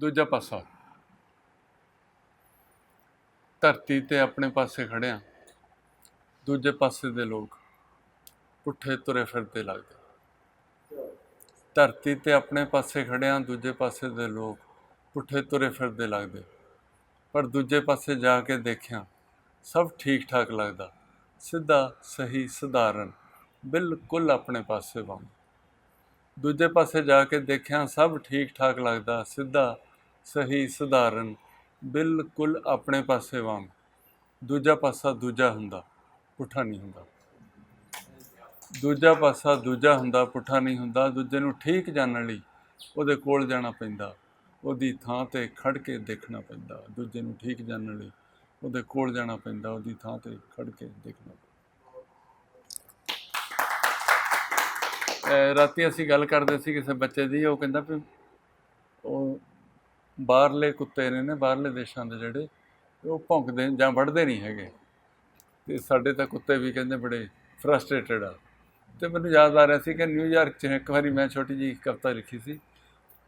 ਦੂਜਾ ਪਾਸਾ। ਧਰਤੀ ਤੇ ਆਪਣੇ ਪਾਸੇ ਖੜਿਆ ਦੂਜੇ ਪਾਸੇ ਦੇ ਲੋਕ ਪੁੱਠੇ ਤੁਰੇ ਫਿਰਦੇ ਲੱਗਦੇ। ਧਰਤੀ ਤੇ ਆਪਣੇ ਪਾਸੇ ਖੜਿਆ ਦੂਜੇ ਪਾਸੇ ਦੇ ਲੋਕ ਪੁੱਠੇ ਤੁਰੇ ਫਿਰਦੇ ਲੱਗਦੇ। ਪਰ ਦੂਜੇ ਪਾਸੇ ਜਾ ਕੇ ਦੇਖਿਆ ਸਭ ਠੀਕ ਠਾਕ ਲੱਗਦਾ। ਸਿੱਧਾ, ਸਹੀ, ਸਧਾਰਨ, ਬਿਲਕੁਲ ਆਪਣੇ ਪਾਸੇ ਵਾਂਗ। ਦੂਜੇ ਪਾਸੇ ਜਾ ਕੇ ਦੇਖਿਆ ਸਭ ਠੀਕ ਠਾਕ ਲੱਗਦਾ। ਸਿੱਧਾ ਸਹੀ ਸਧਾਰਨ, ਬਿਲਕੁਲ ਆਪਣੇ ਪਾਸੇ ਵਾਂਗ। ਦੂਜਾ ਪਾਸਾ ਦੂਜਾ ਹੁੰਦਾ, ਪੁੱਠਾ ਨਹੀਂ ਹੁੰਦਾ। ਦੂਜਾ ਪਾਸਾ ਦੂਜਾ ਹੁੰਦਾ, ਪੁੱਠਾ ਨਹੀਂ ਹੁੰਦਾ। ਦੂਜੇ ਨੂੰ ਠੀਕ ਜਾਣਨ ਲਈ ਉਹਦੇ ਕੋਲ ਜਾਣਾ ਪੈਂਦਾ। ਉਹਦੀ ਥਾਂ ਤੇ ਖੜ ਕੇ ਦੇਖਣਾ ਪੈਂਦਾ। ਦੂਜੇ ਨੂੰ ਠੀਕ ਜਾਣਨ ਲਈ ਉਹਦੇ ਕੋਲ ਜਾਣਾ ਪੈਂਦਾ। ਉਹਦੀ ਥਾਂ ਤੇ ਖੜ ਕੇ ਦੇਖਣਾ ਪੈਂਦਾ। ਰਾਤੀ ਅਸੀਂ ਗੱਲ ਕਰਦੇ ਸੀ ਕਿਸੇ ਬੱਚੇ ਦੀ। ਉਹ ਕਹਿੰਦਾ ਵੀ ਉਹ ਬਾਹਰਲੇ ਕੁੱਤੇ ਨੇ ਨੇ, ਬਾਹਰਲੇ ਦੇਸ਼ਾਂ ਦੇ ਜਿਹੜੇ, ਉਹ ਭੌਂਕਦੇ ਜਾਂ ਵੜਦੇ ਨਹੀਂ ਹੈਗੇ। ਤੇ ਸਾਡੇ ਤਾਂ ਕੁੱਤੇ ਵੀ ਕਹਿੰਦੇ ਬੜੇ ਫਰਸਟ੍ਰੇਟਡ ਆ। ਤੇ ਮੈਨੂੰ ਯਾਦ ਆ ਰਿਹਾ ਸੀ ਕਿ ਨਿਊਯਾਰਕ 'ਚ ਇੱਕ ਵਾਰੀ ਮੈਂ ਛੋਟੀ ਜੀ ਕਵਿਤਾ ਲਿਖੀ ਸੀ।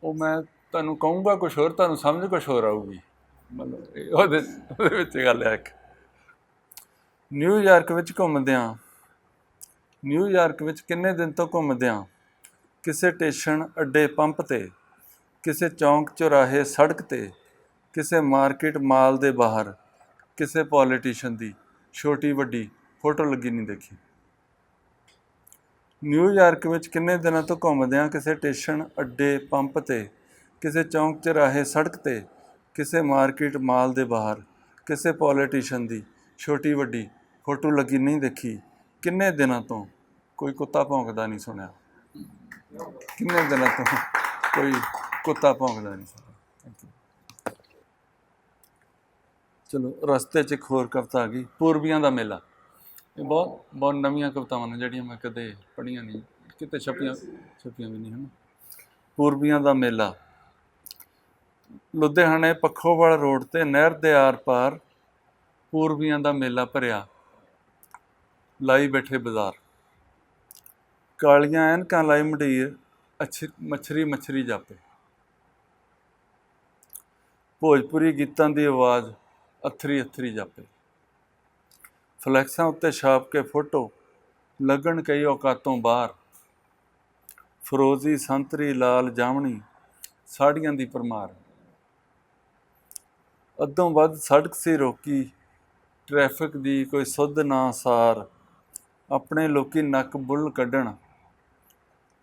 ਉਹ ਮੈਂ ਤੁਹਾਨੂੰ ਕਹੂੰਗਾ ਕੁਝ ਹੋਰ, ਤੁਹਾਨੂੰ ਸਮਝ ਕੁਝ ਹੋਰ ਆਊਗੀ। ਮਤਲਬ ਉਹਦੇ ਉਹਦੇ ਵਿੱਚ ਗੱਲ ਹੈ ਇੱਕ। ਨਿਊਯਾਰਕ ਵਿੱਚ ਘੁੰਮਦਿਆਂ ਨਿਊਯਾਰਕ ਵਿੱਚ ਕਿੰਨੇ ਦਿਨ ਤੋਂ ਘੁੰਮਦਿਆਂ, ਕਿਸੇ ਸਟੇਸ਼ਨ ਅੱਡੇ ਪੰਪ ਤੇ ਕਿਸੇ ਚੌਂਕ ਚੌਰਾਹੇ ਸੜਕ ਤੇ, ਕਿਸੇ ਮਾਰਕੀਟ ਮਾਲ ਦੇ ਬਾਹਰ, ਕਿਸੇ ਪੋਲੀਟੀਸ਼ੀਅਨ ਦੀ ਛੋਟੀ ਵੱਡੀ ਫੋਟੋ ਲੱਗੀ ਨਹੀਂ ਦੇਖੀ। ਨਿਊਯਾਰਕ ਵਿੱਚ ਕਿੰਨੇ ਦਿਨਾਂ ਤੋਂ ਘੁੰਮਦਿਆਂ ਕਿਸੇ ਸਟੇਸ਼ਨ ਅੱਡੇ ਪੰਪ ਤੇ, ਕਿਸੇ ਚੌਂਕ ਚੌਰਾਹੇ ਸੜਕ ਤੇ, ਕਿਸੇ ਮਾਰਕੀਟ ਮਾਲ ਦੇ ਬਾਹਰ, ਕਿਸੇ ਪੋਲੀਟੀਸ਼ੀਅਨ ਦੀ ਛੋਟੀ ਵੱਡੀ ਫੋਟੋ ਲੱਗੀ ਨਹੀਂ ਦੇਖੀ, ਕਿੰਨੇ ਦਿਨਾਂ ਤੋਂ ਕੋਈ ਕੁੱਤਾ ਭੌਂਕਦਾ ਨਹੀਂ ਸੁਣਿਆ। ਕਿੰਨੇ ਦਿਨਾਂ ਤੋਂ ਕੋਈ ਕੁੱਤਾ ਭੌਂਕਦਾ ਨਹੀਂ ਸੁਣਿਆ ਚਲੋ, ਰਸਤੇ 'ਚ ਇੱਕ ਹੋਰ ਕਵਿਤਾ ਆ ਗਈ, ਪੂਰਬੀਆਂ ਦਾ ਮੇਲਾ। ਇਹ ਬਹੁਤ ਬਹੁਤ ਨਵੀਆਂ ਕਵਿਤਾਵਾਂ ਨੇ ਜਿਹੜੀਆਂ ਮੈਂ ਕਦੇ ਪੜ੍ਹੀਆਂ ਨਹੀਂ, ਕਿਤੇ ਛਪੀਆਂ ਛਪੀਆਂ ਵੀ ਨਹੀਂ, ਹਨ। ਪੂਰਬੀਆਂ ਦਾ ਮੇਲਾ। ਲੁਧਿਆਣੇ ਪੱਖੋਵਾਲ ਰੋਡ ਤੇ ਨਹਿਰ ਦੇ ਆਰ-ਪਾਰ ਪੂਰਬੀਆਂ ਦਾ ਮੇਲਾ ਭਰਿਆ। ਲਾਈ ਬੈਠੇ ਬਾਜ਼ਾਰ। ਕਾਲੀਆਂ ਐਨਕਾਂ ਲਾਈ ਮੰਡੀਰ, ਅੱਛੀ ਮੱਛਰੀ ਮੱਛਰੀ ਜਾਪੇ। ਭੋਜਪੁਰੀ ਗੀਤਾਂ ਦੀ ਆਵਾਜ਼ ਅਥਰੀ ਅਥਰੀ ਜਾਪੇ। ਫਲੈਕਸਾਂ ਉੱਤੇ ਛਾਪ ਕੇ ਫੋਟੋ, ਲੱਗਣ ਕਈ ਔਕਾਤੋਂ ਬਾਹਰ। ਫਰੋਜ਼ੀ ਸੰਤਰੀ ਲਾਲ ਜਾਮਣੀ, ਸਾੜੀਆਂ ਦੀ ਪਰਮਾਰ। ਅੱਧੋਂ ਵੱਧ ਸੜਕ ਸੀ ਰੋਕੀ, ਟ੍ਰੈਫਿਕ ਦੀ ਕੋਈ ਸੁੱਧ ਨਾ ਸਾਰ। ਆਪਣੇ ਲੋਕੀ ਨੱਕ ਬੁੱਲ ਕੱਢਣ,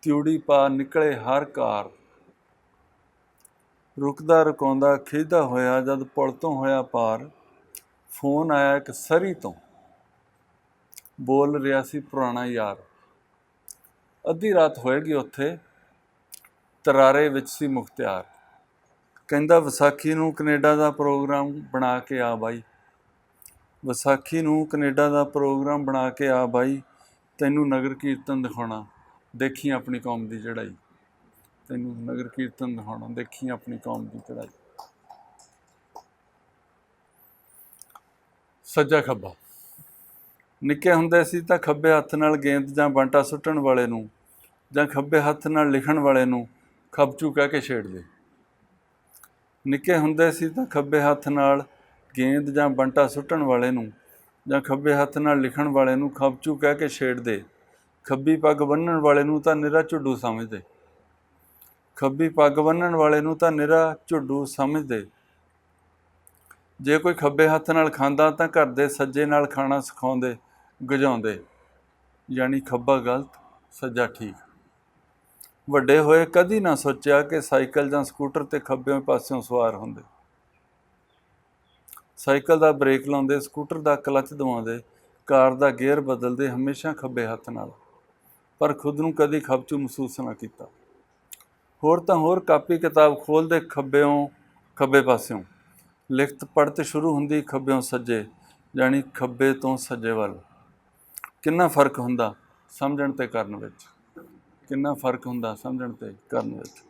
ਤਿਉੜੀ ਪਾ ਨਿਕਲੇ ਹਰ ਕਾਰ। ਰੁਕਦਾ ਰੁਕਾਉਂਦਾ ਖਿਝਦਾ ਹੋਇਆ ਜਦ ਪੁਲ ਤੋਂ ਹੋਇਆ ਪਾਰ, ਫੋਨ ਆਇਆ ਇੱਕ ਸਰੀ ਤੋਂ। ਬੋਲ ਰਿਹਾ ਸੀ ਪੁਰਾਣਾ ਯਾਰ। ਅੱਧੀ ਰਾਤ ਹੋਏਗੀ ਉੱਥੇ, ਤਰਾਰੇ ਵਿੱਚ ਸੀ ਮੁਖਤਿਆਰ ਕਹਿੰਦਾ, ਵਿਸਾਖੀ ਨੂੰ ਕੈਨੇਡਾ ਦਾ ਪ੍ਰੋਗਰਾਮ ਬਣਾ ਕੇ ਆ ਬਾਈ। ਵਿਸਾਖੀ ਨੂੰ ਕੈਨੇਡਾ ਦਾ ਪ੍ਰੋਗਰਾਮ ਬਣਾ ਕੇ ਆ ਬਾਈ, ਤੈਨੂੰ ਨਗਰ ਕੀਰਤਨ ਦਿਖਾਉਣਾ। ਦੇਖੀ ਆਪਣੀ ਕੌਮ ਦੀ ਚੜ੍ਹਾਈ। ਤੈਨੂੰ ਨਗਰ ਕੀਰਤਨ ਦਿਖਾਉਣਾ, ਦੇਖੀ ਆਪਣੀ ਕੌਮ ਦੀ ਚੜ੍ਹਾਈ। ਸੱਜਾ ਖੱਬਾ। ਨਿੱਕੇ ਹੁੰਦੇ ਸੀ ਤਾਂ ਖੱਬੇ ਹੱਥ ਨਾਲ ਗੇਂਦ ਜਾਂ ਬੰਟਾ ਸੁੱਟਣ ਵਾਲੇ ਨੂੰ ਜਾਂ ਖੱਬੇ ਹੱਥ ਨਾਲ ਲਿਖਣ ਵਾਲੇ ਨੂੰ ਖੱਬਚੂ ਕਹਿ ਕੇ ਛੇੜਦੇ ਨਿੱਕੇ ਹੁੰਦੇ ਸੀ ਤਾਂ ਖੱਬੇ ਹੱਥ ਨਾਲ ਗੇਂਦ ਜਾਂ ਬੰਟਾ ਸੁੱਟਣ ਵਾਲੇ ਨੂੰ ਜਾਂ ਖੱਬੇ ਹੱਥ ਨਾਲ ਲਿਖਣ ਵਾਲੇ ਨੂੰ ਖੱਬਚੂ ਕਹਿ ਕੇ ਛੇੜਦੇ ਖੱਬੀ ਪੱਗ ਬੰਨਣ ਵਾਲੇ ਨੂੰ ਤਾਂ ਨਿਰਾ ਝੁੱਡੂ ਸਮਝਦੇ। ਖੱਬੀ ਪੱਗ ਬੰਨਣ ਵਾਲੇ ਨੂੰ ਤਾਂ ਨਿਰਾ ਝੁੱਡੂ ਸਮਝਦੇ। ਜੇ ਕੋਈ ਖੱਬੇ ਹੱਥ ਨਾਲ ਖਾਂਦਾ ਤਾਂ ਘਰ ਦੇ ਸੱਜੇ ਨਾਲ ਖਾਣਾ ਸਿਖਾਉਂਦੇ, ਗਜਾਉਂਦੇ। ਯਾਨੀ ਖੱਬਾ ਗਲਤ, ਸੱਜਾ ਠੀਕ। ਵੱਡੇ ਹੋਏ ਕਦੀ ਨਾ ਸੋਚਿਆ ਕਿ ਸਾਈਕਲ ਜਾਂ ਸਕੂਟਰ ਤੇ ਖੱਬੇ ਪਾਸਿਓਂ ਸਵਾਰ ਹੁੰਦੇ। ਸਾਈਕਲ ਦਾ ਬ੍ਰੇਕ ਲਾਉਂਦੇ, ਸਕੂਟਰ ਦਾ ਕਲਚ ਦਬਾਉਂਦੇ ਕਾਰ ਦਾ ਗੇਅਰ ਬਦਲਦੇ ਹਮੇਸ਼ਾ ਖੱਬੇ ਹੱਥ ਨਾਲ। ਪਰ ਖੁਦ ਨੂੰ ਕਦੀ ਖੱਬਚੂ ਮਹਿਸੂਸ ਨਾ ਕੀਤਾ। ਹੋਰ ਤਾਂ ਹੋਰ ਕਾਪੀ ਕਿਤਾਬ ਖੋਲਦੇ ਖੱਬਿਓਂ, ਖੱਬੇ ਪਾਸਿਓਂ। ਲਿਖਤ ਪੜ੍ਹਤ ਸ਼ੁਰੂ ਹੁੰਦੀ ਖੱਬਿਓਂ ਸੱਜੇ, ਯਾਨੀ ਖੱਬੇ ਤੋਂ ਸੱਜੇ ਵੱਲ। ਕਿੰਨਾ ਫ਼ਰਕ ਹੁੰਦਾ ਸਮਝਣ ਤੇ ਕਰਨ ਵਿੱਚ? ਕਿੰਨਾ ਫ਼ਰਕ ਹੁੰਦਾ ਸਮਝਣ ਤੇ ਕਰਨ ਵਿੱਚ?